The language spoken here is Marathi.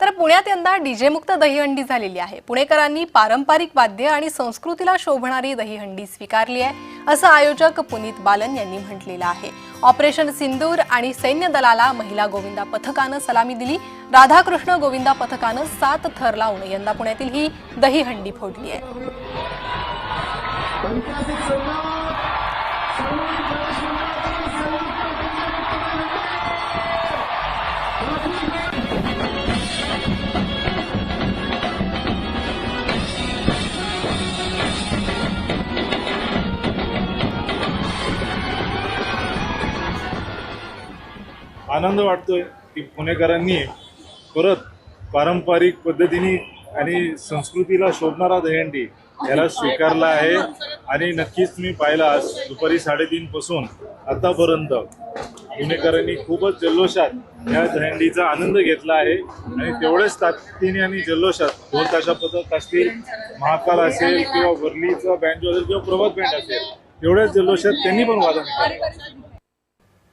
तर पुण्यात यंदा डीजेमुक्त दहीहंडी झालेली आहे. पुणेकरांनी पारंपरिक वाद्य आणि संस्कृतीला शोभणारी दहीहंडी स्वीकारली आहे असं आयोजक पुनीत बालन यांनी म्हटलेलं आहे. ऑपरेशन सिंदूर आणि सैन्य दलाला महिला गोविंदा पथकानं सलामी दिली. राधाकृष्ण गोविंदा पथकानं सात थर लावून यंदा पुण्यातील ही दहीहंडी फोडली आहे. आनंद वाटतोय की पुणेकरांनी परत पारंपरिक पद्धतीने आणि संस्कृतीला शोभणारा दहंडी याला स्वीकारला आहे. आणि नक्कीच मी पाहिला आज दुपारी साडेतीन पासून आतापर्यंत. पुणेकरांनी खूपच जल्लोषात या दहंडीचा आनंद घेतला आहे. आणि तेवढ्याच ताकदीने आणि जल्लोषात दोन ताशा पथक असतील महाकाल असेल किंवा वर्लीचा बँड असेल किंवा प्रभात बँड असेल तेवढ्याच जल्लोषात त्यांनी पण वादन केलं.